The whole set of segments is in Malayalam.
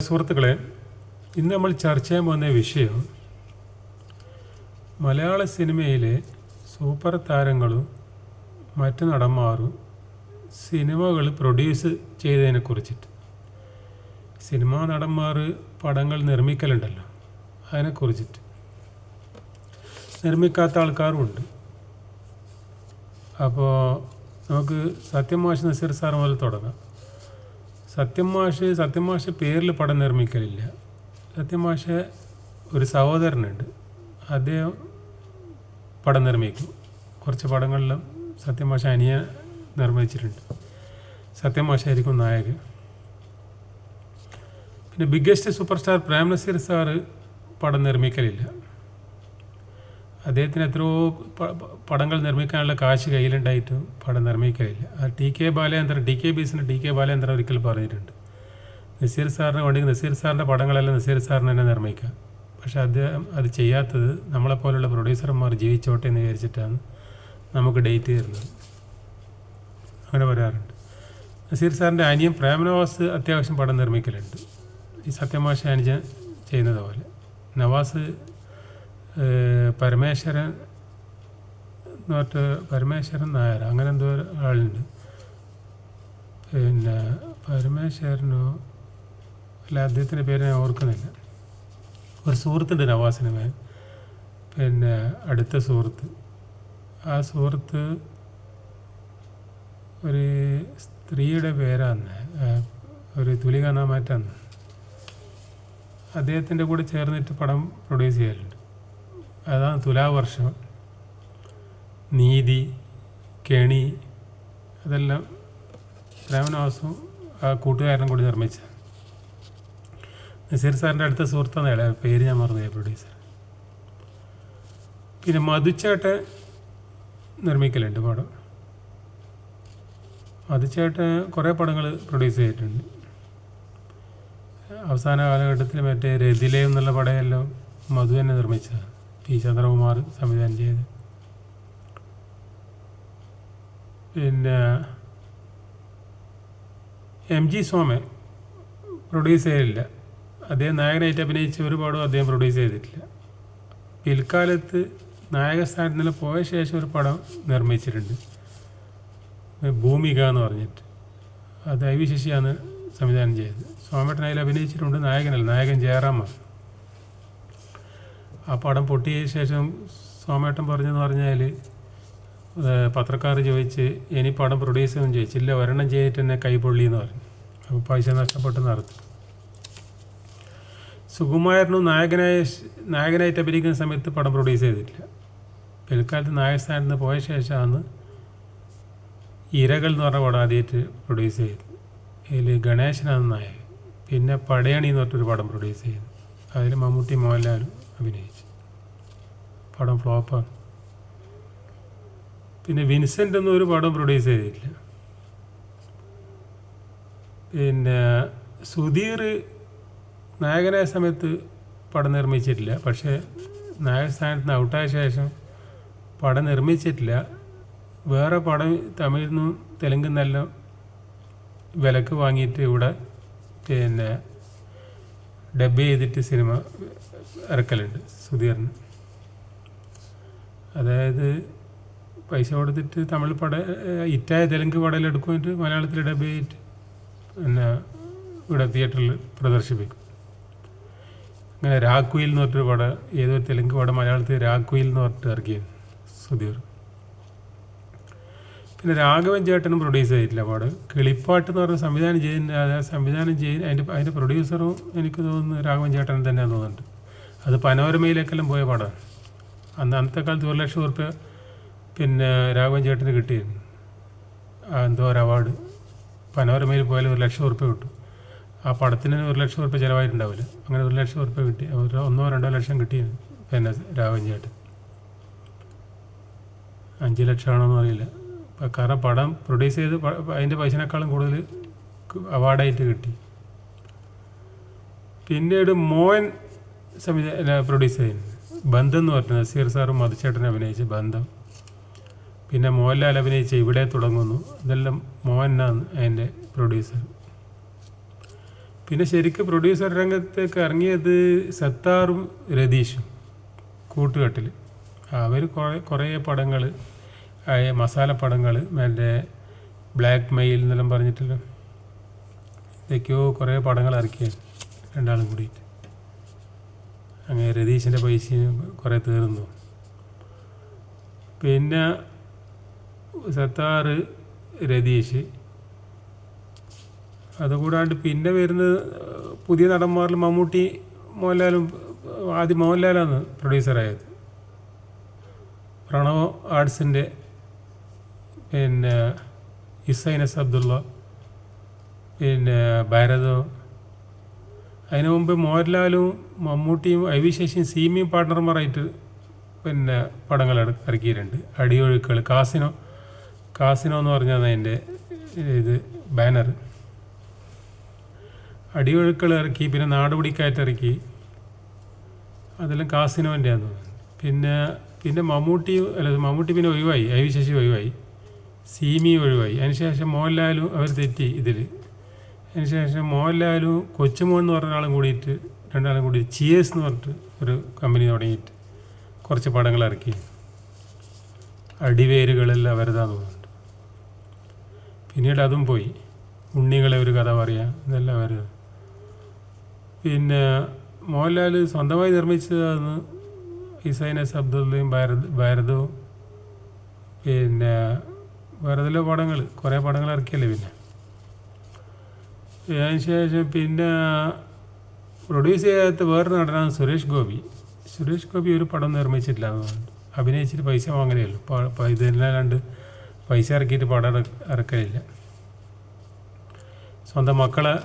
സുഹൃത്തുക്കളെ ഇന്ന് നമ്മൾ ചർച്ച ചെയ്യാൻ പോകുന്ന വിഷയം മലയാള സിനിമയിലെ സൂപ്പർ താരങ്ങളും മറ്റു നടന്മാരും സിനിമകൾ പ്രൊഡ്യൂസ് ചെയ്തതിനെ കുറിച്ചിട്ട്. സിനിമാ നടന്മാർ പടങ്ങൾ നിർമ്മിക്കലുണ്ടല്ലോ അതിനെക്കുറിച്ചിട്ട് നിർമ്മിക്കാത്ത ആൾക്കാരുമുണ്ട് അപ്പോൾ നമുക്ക് സത്യം മാഷ് നസീർ സാർ മുതൽ തുടങ്ങാം. സത്യം മാഷ് സത്യം മാഷ് പേരിൽ പടം നിർമ്മിക്കലില്ല. സത്യം മാഷ് ഒരു സഹോദരനുണ്ട്. അദ്ദേഹം പടം നിർമ്മിക്കും. കുറച്ച് പടങ്ങളിലും സത്യം മാഷ അനിയ നിർമ്മിച്ചിട്ടുണ്ട്. സത്യം മാഷായിരിക്കും നായകൻ. പിന്നെ biggest super star Prem Nazir sir പടം നിർമ്മിക്കലില്ല. അദ്ദേഹത്തിന് എത്രയോ പടങ്ങൾ നിർമ്മിക്കാനുള്ള കാശ് കയ്യിലുണ്ടായിട്ടും പടം നിർമ്മിക്കാനില്ല ആ T K Balendran T K ബീസിന് T K Balendran ഒരിക്കൽ പറഞ്ഞിട്ടുണ്ട്. നസീർ സാറിന് വേണ്ടി നസീർ സാറിന്റെ പടങ്ങളെല്ലാം നസീർ സാറിന് തന്നെ നിർമ്മിക്കാം. പക്ഷേ അദ്ദേഹം അത് ചെയ്യാത്തത് നമ്മളെപ്പോലുള്ള പ്രൊഡ്യൂസർമാർ ജീവിച്ചോട്ടെ എന്ന് വിചാരിച്ചിട്ടാണ് നമുക്ക് ഡേറ്റ് തരുന്നത്. അങ്ങനെ വരാറുണ്ട് നസീർ സാറിന്റെ അനിയൻ പ്രേമനവാസ് അത്യാവശ്യം പടം നിർമ്മിക്കലുണ്ട്. ഈ സത്യമാഷ അനുജൻ ചെയ്യുന്നത് പോലെ. നവാസ് പരമേശ്വരൻ എന്ന് പറഞ്ഞിട്ട് പരമേശ്വരൻ നായർ അങ്ങനെ എന്തോ ആളുണ്ട്. പിന്നെ പരമേശ്വരനോ അല്ല അദ്ദേഹത്തിന്റെ പേര് ഞാൻ ഓർക്കുന്നില്ല. ഒരു സുഹൃത്തുണ്ട് നവാസിന് മേൽ പിന്നെ അടുത്ത സുഹൃത്ത്. ആ സുഹൃത്ത് ഒരു സ്ത്രീയുടെ പേരാന്ന് ഒരു തുലികാനാമാറ്റാന്ന് അദ്ദേഹത്തിന്റെ കൂടെ ചേർന്നിട്ട് പടം പ്രൊഡ്യൂസ് ചെയ്യലുണ്ട്. അതാണ് തുലാവർഷം. നീതി കെണി അതെല്ലാം പ്രേമനവാസും ആ കൂട്ടുകാരനും കൂടി നിർമ്മിച്ച. നസീർ സാറിന്റെ അടുത്ത സുഹൃത്താണ് പേര് ഞാൻ മറന്നുപോയി പ്രൊഡ്യൂസർ പിന്നെ മധുച്ചേട്ടൻ നിർമ്മിക്കലുണ്ട് പടം. മധുച്ചേട്ടൻ കുറേ പടങ്ങൾ പ്രൊഡ്യൂസ് ചെയ്തിട്ടുണ്ട്. അവസാന കാലഘട്ടത്തിൽ മറ്റേ രതിലേ എന്നുള്ള പടമെല്ലാം മധു തന്നെ നിർമ്മിച്ചതാണ്. പി ചന്ദ്രകുമാർ സംവിധാനം ചെയ്ത്. പിന്നെ എം ജി സോമൻ പ്രൊഡ്യൂസ് ചെയ്തില്ല അദ്ദേഹം നായകനായിട്ട് അഭിനയിച്ച ഒരു അദ്ദേഹം പ്രൊഡ്യൂസ് ചെയ്തിട്ടില്ല. പിൽക്കാലത്ത് നായക സ്ഥാനത്ത് നിന്ന് പോയ ശേഷം ഒരു പടം നിർമ്മിച്ചിട്ടുണ്ട്. ഭൂമിക എന്ന് പറഞ്ഞിട്ട്. അത് ഐ വി ശശിയാണ് സംവിധാനം ചെയ്തത്. സോമേട്ടൻ അഭിനയിച്ചിട്ടുണ്ട്. നായകനല്ല നായകൻ ജയറാമാണ് ആ പടം പൊട്ടിയ ശേഷം സോമേട്ടൻ പറഞ്ഞെന്ന് പറഞ്ഞാൽ പത്രക്കാർ ചോദിച്ച് ഇനി പടം പ്രൊഡ്യൂസ് ചെയ്യുമെന്ന് ചോദിച്ചില്ല ഒരെണ്ണം ചെയ്തിട്ട് തന്നെ കൈപൊള്ളി എന്ന് പറഞ്ഞു. അപ്പോൾ പൈസ നഷ്ടപ്പെട്ട് നടത്തി. സുകുമാരനും നായകനായ നായകനായിട്ട് അഭിനയിക്കുന്ന സമയത്ത് പടം പ്രൊഡ്യൂസ് ചെയ്തിട്ടില്ല. പിൽക്കാലത്ത് നായകസ്ഥാനത്ത് പോയ ശേഷമാണ് ഇരകൾ എന്ന് പറഞ്ഞ പടം ആദ്യമായിട്ട് പ്രൊഡ്യൂസ് ചെയ്തത്. അതിൽ ഗണേശനാണ് നായകൻ. പിന്നെ പടയണി എന്ന് പറഞ്ഞൊരു പടം പ്രൊഡ്യൂസ് ചെയ്തു. അതിൽ മമ്മൂട്ടി മോഹൻലാലും അഭിനയിച്ചു. പടം ഫ്ലോപ്പാണ്. പിന്നെ വിൻസെന്റ് ഒന്നും ഒരു പടം പ്രൊഡ്യൂസ് ചെയ്തിട്ടില്ല. പിന്നെ സുധീർ നായകനായ സമയത്ത് പടം നിർമ്മിച്ചിട്ടില്ല. പക്ഷേ നായക സ്ഥാനത്ത് നിന്ന് ഔട്ടായ ശേഷം പടം നിർമ്മിച്ചിട്ടില്ല. വേറെ പടം തമിഴിൽ നിന്നും തെലുങ്കിൽ നിന്നെല്ലാം വിലക്ക് വാങ്ങിയിട്ട് ഇവിടെ പിന്നെ ഡബ് ചെയ്തിട്ട് സിനിമ ഇറക്കലുണ്ട് സുധീറിന്. അതായത് പൈസ കൊടുത്തിട്ട് തമിഴ് പട ഇറ്റായ തെലുങ്ക് പടയിൽ എടുക്കുമായിട്ട് മലയാളത്തിൽ ഡബ് ചെയ്തിട്ട് പിന്നെ ഇവിടെ തിയേറ്ററിൽ പ്രദർശിപ്പിക്കും. അങ്ങനെ രാക്കുയിൽ എന്ന് പറഞ്ഞൊരു പടം ഏതൊരു തെലുങ്ക് പടം മലയാളത്തിൽ രാക്കുയിൽ എന്ന് പറഞ്ഞിട്ട് ഇറക്കിയത് സുധീർ. പിന്നെ രാഘവൻ ചേട്ടനും പ്രൊഡ്യൂസ് ചെയ്തിട്ടില്ല പാട്. കിളിപ്പാട്ട് എന്ന് പറഞ്ഞ സംവിധാനം ചെയ്യുന്ന സംവിധാനം ചെയ്യുന്ന അതിന്റെ അതിന്റെ പ്രൊഡ്യൂസറും എനിക്ക് തോന്നുന്നു രാഘവൻ ചേട്ടൻ തന്നെയാണ് തോന്നുന്നുണ്ട്. അത് പനോരമയിലേക്കെല്ലാം പോയ പാടാണ് അന്ന് അന്നത്തെ കാലത്ത് ഒരു ലക്ഷം ഉറുപ്പ്യ പിന്നെ രാഘവൻ ചേട്ടന് കിട്ടിയിരുന്നു. എന്തോ ഒരു അവാർഡ് പനോരമയിൽ പോയാലും ഒരു ലക്ഷം ഉറുപ്പ്യ കിട്ടും. ആ പടത്തിന് ഒരു ലക്ഷം ഉറുപ്പ്യ ചിലവായിട്ടുണ്ടാവില്ല. അങ്ങനെ ഒരു ലക്ഷം ഉറുപ്പ്യ കിട്ടി. ഒരു ഒന്നോ രണ്ടോ ലക്ഷം കിട്ടിയിരുന്നു പിന്നെ രാഘവൻ ചേട്ടൻ. അഞ്ച് ലക്ഷമാണോന്ന് അറിയില്ല. ഇപ്പം കാരണം പടം പ്രൊഡ്യൂസ് ചെയ്ത് അതിന്റെ പൈസനേക്കാളും കൂടുതൽ അവാർഡായിട്ട് കിട്ടി. പിന്നീട് മോൻ സംവിധാന പ്രൊഡ്യൂസ് ചെയ്യുന്നു ബന്ധം എന്ന് പറഞ്ഞത് നസീർ സാറും മധുചേട്ടൻ അഭിനയിച്ച ബന്ധം. പിന്നെ മോഹൻലാൽ അഭിനയിച്ച ഇവിടെ തുടങ്ങുന്നു. ഇതെല്ലാം മോഹനാണ് അതിന്റെ പ്രൊഡ്യൂസർ പിന്നെ ശരിക്കും പ്രൊഡ്യൂസർ രംഗത്തേക്ക് ഇറങ്ങിയത് സത്താറും രതീഷും കൂട്ടുകെട്ടിൽ അവർ കുറേ കുറേ പടങ്ങൾ മസാല പടങ്ങൾ മറ്റേ ബ്ലാക്ക് മെയിൽ എന്നെല്ലാം പറഞ്ഞിട്ടില്ല? ഇതൊക്കെയോ കുറേ പടങ്ങൾ ഇറക്കിയത് രണ്ടാളും കൂടിയിട്ട്. അങ്ങനെ രതീഷിന്റെ പൈസയും കുറേ തീർന്നു. പിന്നെ സത്താറ് രതീഷ് അതുകൂടാണ്ട് പിന്നെ വരുന്നത് പുതിയ നടന്മാരിൽ മമ്മൂട്ടി മോഹൻലാലും ആദ്യം മോഹൻലാലാണ് പ്രൊഡ്യൂസറായത്. പ്രണവ് ആർട്സിന്റെ പിന്നെ ഇസൈനസ് അബ്ദുള്ള പിന്നെ ഭാരതോ അതിനു മുമ്പ് മോഹൻലാലും മമ്മൂട്ടിയും ഐ വി ശശിയും സീമിയും പാർട്ണർമാരായിട്ട് പിന്നെ പടങ്ങൾ ഇറ- ഇറക്കിയിട്ടുണ്ട്. അടിയൊഴുക്കുകൾ. കാസിനോ കാസിനോ എന്ന് പറഞ്ഞാൽ അതിന്റെ ഇത് ബാനർ അടിയൊഴുക്കൾ ഇറക്കി പിന്നെ നാടുപിടിക്കാറ്റ് ഇറക്കി. അതെല്ലാം കാസിനോന്റെ ആണെന്ന് പിന്നെ പിന്നെ മമ്മൂട്ടി അല്ല മമ്മൂട്ടി പിന്നെ ഒഴിവായി. ഐ വി ശശി ഒഴിവായി. സീമി ഒഴിവായി. അതിനുശേഷം മോഹൻലാലും അവർ തെറ്റി ഇതിൽ അതിനുശേഷം മോഹൻലാലും കൊച്ചുമോൻ എന്ന് പറഞ്ഞ ആളും കൂടിയിട്ട് രണ്ടാളും കൂടി ചിയേഴ്സ് എന്ന് പറഞ്ഞിട്ട് ഒരു കമ്പനി തുടങ്ങിയിട്ട് കുറച്ച് പടങ്ങൾ ഇറക്കി. അടിവേരുകളെല്ലാം അവരതാന്ന് തോന്നുന്നുണ്ട്. പിന്നീട് അതും പോയി. ഉണ്ണികളെ ഒരു കഥ പറയാം ഇതെല്ലാം അവർ പിന്നെ മോഹൻലാൽ സ്വന്തമായി നിർമ്മിച്ചതാണ് ഇസൈനസ് അബ്ദുള്ളയും ഭാരത് ഭാരതവും പിന്നെ വേറെ പടങ്ങൾ കുറേ പടങ്ങൾ ഇറക്കിയല്ലേ പിന്നെ. അതിനുശേഷം പിന്നെ പ്രൊഡ്യൂസ് ചെയ്യാത്ത വേറൊരു നടനാണ് സുരേഷ് ഗോപി. സുരേഷ് ഗോപി ഒരു പടം നിർമ്മിച്ചിട്ടില്ല എന്ന് അഭിനയിച്ചിട്ട് പൈസ വാങ്ങലേ ഉള്ളൂ. ഇതെല്ലാണ്ട് പൈസ ഇറക്കിയിട്ട് പടം ഇറ- ഇറക്കലില്ല. സ്വന്തം മക്കളെ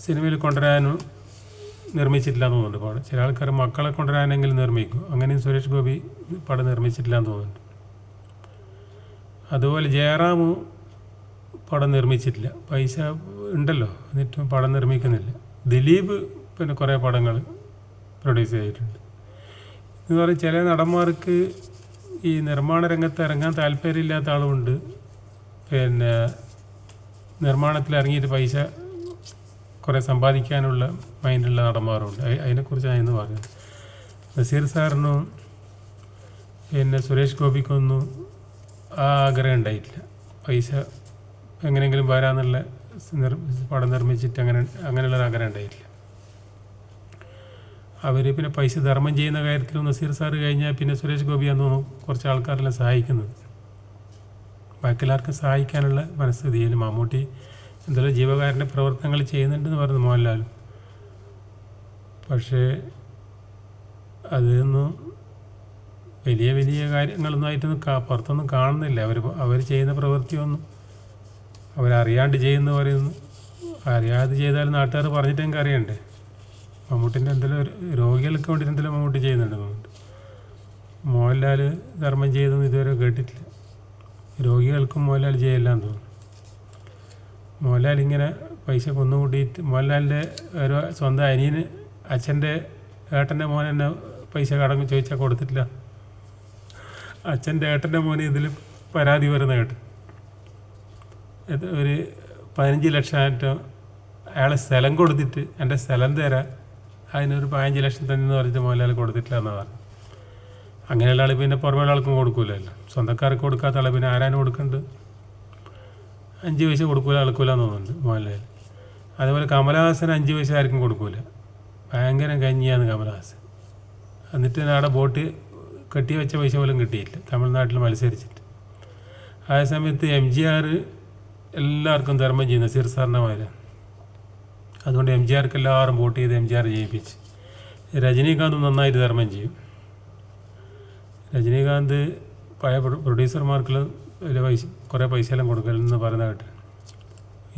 സിനിമയിൽ കൊണ്ടുവരാനും നിർമ്മിച്ചിട്ടില്ല എന്ന് തോന്നുന്നുണ്ട് പടം. ചില ആൾക്കാർ മക്കളെ കൊണ്ടുവരാനെങ്കിലും നിർമ്മിക്കും. അങ്ങനെയും സുരേഷ് ഗോപി പടം നിർമ്മിച്ചിട്ടില്ല എന്ന് തോന്നുന്നുണ്ട്. അതുപോലെ ജയറാം പടം നിർമ്മിച്ചിട്ടില്ല. പൈസ ഉണ്ടല്ലോ. എന്നിട്ടും പടം നിർമ്മിക്കുന്നില്ല. ദിലീപ് പിന്നെ കുറേ പടങ്ങൾ പ്രൊഡ്യൂസ് ചെയ്തിട്ടുണ്ട്. എന്ന് പറഞ്ഞാൽ ചില നടന്മാർക്ക് ഈ നിർമ്മാണ രംഗത്ത് ഇറങ്ങാൻ താല്പര്യമില്ലാത്ത ആളുമുണ്ട്. പിന്നെ നിർമ്മാണത്തിൽ ഇറങ്ങിയിട്ട് പൈസ കുറേ സമ്പാദിക്കാനുള്ള മൈൻഡുള്ള നടന്മാരുണ്ട്. അതിനെക്കുറിച്ചാണ് ഇന്ന് പറഞ്ഞത് നസീർ സാറിനും പിന്നെ സുരേഷ് ഗോപിക്കൊന്നും ആഗ്രഹം ഉണ്ടായിട്ടില്ല. പൈസ എങ്ങനെയെങ്കിലും വരാന്നുള്ള നിർ- പടം നിർമ്മിച്ചിട്ട് അങ്ങനെ അങ്ങനെയുള്ള ഒരു ആഗ്രഹം ഉണ്ടായിട്ടില്ല. അവർ പിന്നെ പൈസ ധർമ്മം ചെയ്യുന്ന കാര്യത്തിൽ നസീർ സാറ് കഴിഞ്ഞാൽ പിന്നെ സുരേഷ് ഗോപിയാന്ന് തോന്നുന്നു കുറച്ച് ആൾക്കാരെല്ലാം സഹായിക്കുന്നത്. ബാക്കിയുള്ളവർക്ക് സഹായിക്കാനുള്ള മനസ്ഥിതിയിൽ മമ്മൂട്ടി എന്തെല്ലാം ജീവകാരന്റെ പ്രവർത്തനങ്ങൾ ചെയ്യുന്നുണ്ടെന്ന് പറഞ്ഞു മോഹൻലാലും. പക്ഷേ അതൊന്നും വലിയ വലിയ കാര്യങ്ങളൊന്നും ആയിട്ടൊന്നും കാ പുറത്തൊന്നും കാണുന്നില്ല. അവർ അവർ ചെയ്യുന്ന പ്രവൃത്തിയൊന്നും. അവരറിയാണ്ട് ചെയ്യുന്നു പറയുന്നു അറിയാതെ ചെയ്താലും നാട്ടുകാർ പറഞ്ഞിട്ട് എനിക്ക് അറിയണ്ടേ? മമ്മൂട്ടിന്റെ എന്തെങ്കിലും ഒരു രോഗികൾക്ക് വേണ്ടി എന്തെങ്കിലും മമ്മൂട്ടി ചെയ്യുന്നുണ്ട് മമ്മൂട്ടി? മോഹൻലാൽ ധർമ്മം ചെയ്തെന്ന് ഇതുവരെ കേട്ടിട്ടില്ല. രോഗികൾക്കും മോഹൻലാൽ ചെയ്യില്ലാന്ന് തോന്നുന്നു. മോഹൻലാൽ ഇങ്ങനെ പൈസ കൊന്നുകൂട്ടിയിട്ട് മോഹൻലാലിന്റെ ഒരു സ്വന്തം അനിയന് അച്ഛന്റെ ഏട്ടന്റെ മോൻ എന്നെ പൈസ കടങ്ങി ചോദിച്ചാൽ കൊടുത്തിട്ടില്ല. അച്ഛന്റെ ഏട്ടന്റെ മോന് ഇതിൽ പരാതി വരുന്ന കേട്ടു. ഒരു പതിനഞ്ച് ലക്ഷമായിട്ട് അയാളെ സ്ഥലം കൊടുത്തിട്ട് എന്റെ സ്ഥലം തരാം അതിനൊരു പതിനഞ്ച് ലക്ഷം തന്നെ പറഞ്ഞിട്ട് മോഹൻലാൽ കൊടുത്തിട്ടില്ല എന്നാണ് പറഞ്ഞു അങ്ങനെയുള്ള ആൾ പിന്നെ പുറമേ ആൾക്കും കൊടുക്കൂലല്ലോ. സ്വന്തക്കാർക്ക് കൊടുക്കാത്ത ആൾ പിന്നെ ആരാനും കൊടുക്കുന്നുണ്ട് അഞ്ച് പൈസ കൊടുക്കൂല ആൾക്കൂല എന്ന് തോന്നുന്നുണ്ട് മോഹൻലാൽ അതുപോലെ കമലഹാസൻ അഞ്ച് പൈസ ആർക്കും കൊടുക്കൂല. ഭയങ്കര കഞ്ഞിയാണ് കമലഹാസൻ. എന്നിട്ട് അവിടെ ബോട്ട് കെട്ടി വെച്ച പൈസ പോലും കിട്ടിയില്ല. തമിഴ്നാട്ടിൽ മത്സരിച്ചിട്ട്. ആ സമയത്ത് എം ജി ആർ എല്ലാവർക്കും ധർമ്മം ചെയ്യുന്നു സിർ അതുകൊണ്ട് എം ജി ആർക്ക് എല്ലാവരും വോട്ട് ചെയ്ത് എം ജി ആർ ജയിപ്പിച്ച്. രജനീകാന്തും നന്നായിട്ട് ധർമ്മം ചെയ്യും. രജനീകാന്ത് പഴയ പ്രൊ- പ്രൊഡ്യൂസർമാർക്കെല്ലാം വലിയ പൈസ കുറേ പൈസ എല്ലാം കൊടുക്കലെന്ന് പറയുന്ന കേട്ട്.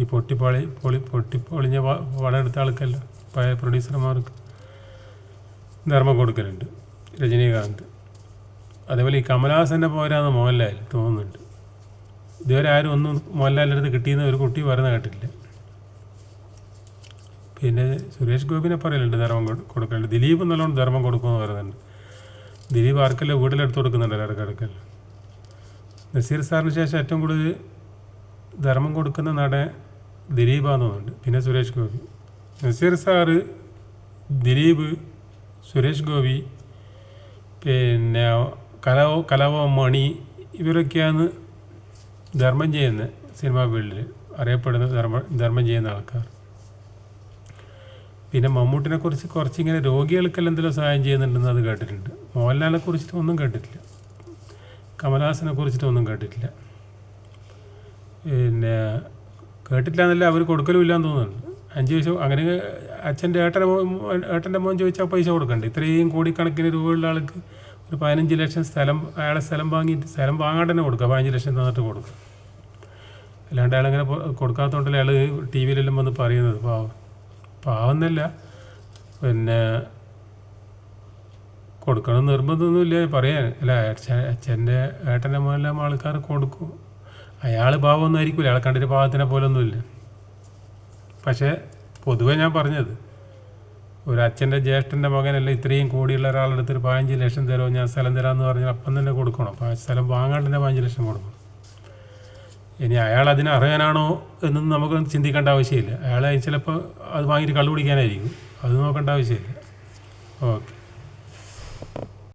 ഈ പൊട്ടിപ്പൊളി പൊളി പൊട്ടിപ്പൊളിഞ്ഞ പ- പടം എടുത്ത ആൾക്കെല്ലാം പഴയ പ്രൊഡ്യൂസർമാർക്ക് ധർമ്മം കൊടുക്കലുണ്ട് രജനീകാന്ത്. അതേപോലെ ഈ കമലഹാസന്റെ പോരാന്ന് മോഹൻലാൽ തോന്നുന്നുണ്ട്. ഇതുവരെ ആരും ഒന്നും മോഹൻലാലിന്റെ അടുത്ത് കിട്ടിയെന്ന് ഒരു കുട്ടി പറയുന്ന കേട്ടില്ല പിന്നെ സുരേഷ് ഗോപിനെ പറയലുണ്ട് ധർമ്മം കൊടു- കൊടുക്കലുണ്ട് ദിലീപ് നല്ലോണം ധർമ്മം കൊടുക്കുമെന്ന് പറയുന്നുണ്ട്. ദിലീപ് ആർക്കല്ല വീട്ടിലെടുത്ത് കൊടുക്കുന്നുണ്ട് ഇടക്കിടക്കൽ നസീർ സാറിന് ശേഷം ഏറ്റവും കൂടുതൽ ധർമ്മം കൊടുക്കുന്ന നടൻ ദിലീപാന്ന് തോന്നുന്നുണ്ട്. പിന്നെ സുരേഷ് ഗോപി. നസീർ സാറ് ദിലീപ് സുരേഷ് ഗോപി പിന്നെ കലവ കലാവോ മണി ഇവരൊക്കെയാണ് ധർമ്മം ചെയ്യുന്ന സിനിമാ ഫീൽഡിൽ അറിയപ്പെടുന്ന ധർമ്മം ധർമ്മം ചെയ്യുന്ന ആൾക്കാർ. പിന്നെ മമ്മൂട്ടിനെ കുറിച്ച് കുറച്ചിങ്ങനെ രോഗികൾക്കെല്ലാം എന്തെങ്കിലും സഹായം ചെയ്യുന്നുണ്ടെന്ന് അത് കേട്ടിട്ടുണ്ട്. മോഹൻലാലിനെ കുറിച്ചിട്ട് ഒന്നും കേട്ടിട്ടില്ല. കമലഹാസനെ കുറിച്ചിട്ടൊന്നും കേട്ടിട്ടില്ല. പിന്നെ കേട്ടിട്ടില്ല എന്നല്ല അവർ കൊടുക്കലും ഇല്ലാന്ന് തോന്നുന്നുണ്ട്. അഞ്ച് പൈസ അങ്ങനെ അച്ഛന്റെ ഏട്ടന്റെ ഏട്ടന്റെ മോൻ ചോദിച്ചാൽ പൈസ കൊടുക്കണ്ടേ? ഇത്രയും കോടിക്കണക്കിന് രൂപയുള്ള ആൾക്ക് ഒരു പതിനഞ്ച് ലക്ഷം സ്ഥലം അയാളെ സ്ഥലം വാങ്ങിയിട്ട് സ്ഥലം വാങ്ങാണ്ട് തന്നെ കൊടുക്കുക പതിനഞ്ച് ലക്ഷം തന്നിട്ട് കൊടുക്കുക അല്ലാണ്ട് അയാളങ്ങനെ കൊടുക്കാത്തതുകൊണ്ടല്ലേ അയാൾ ടി വിയിലെല്ലാം വന്ന് പറയുന്നത്? പാവം. പാവെന്നല്ല. പിന്നെ കൊടുക്കണം നിർബന്ധമൊന്നുമില്ല. പറയാൻ. അല്ല അച്ഛ- അച്ഛന്റെ ഏട്ടന്റെ മോനെല്ലാം ആൾക്കാർ കൊടുക്കും. അയാൾ പാവമൊന്നും ആയിരിക്കില്ല അയാളെ കണ്ടിട്ട് പാവത്തിനെ പോലൊന്നുമില്ല. പക്ഷേ പൊതുവെ ഞാൻ പറഞ്ഞത് ഒരു അച്ഛന്റെ ജ്യേഷ്ഠന്റെ മകനല്ല ഇത്രയും കൂടിയുള്ള ഒരാളെടുത്ത് ഒരു പതിനഞ്ച് ലക്ഷം തരുമോ? ഞാൻ സ്ഥലം തരാമെന്ന് പറഞ്ഞാൽ അപ്പം തന്നെ കൊടുക്കണം. അപ്പം സ്ഥലം വാങ്ങാണ്ട് തന്നെ പതിനഞ്ച് ലക്ഷം കൊടുക്കണം. ഇനി അയാൾ അതിന് അർഹനാണോ എന്നൊന്നും നമുക്ക് ചിന്തിക്കേണ്ട ആവശ്യമില്ല. അയാൾ ചിലപ്പോൾ അത് വാങ്ങിയിട്ട് കള്ളു കുടിക്കാനായിരിക്കും അത് നോക്കേണ്ട ആവശ്യമില്ല. ഓക്കെ.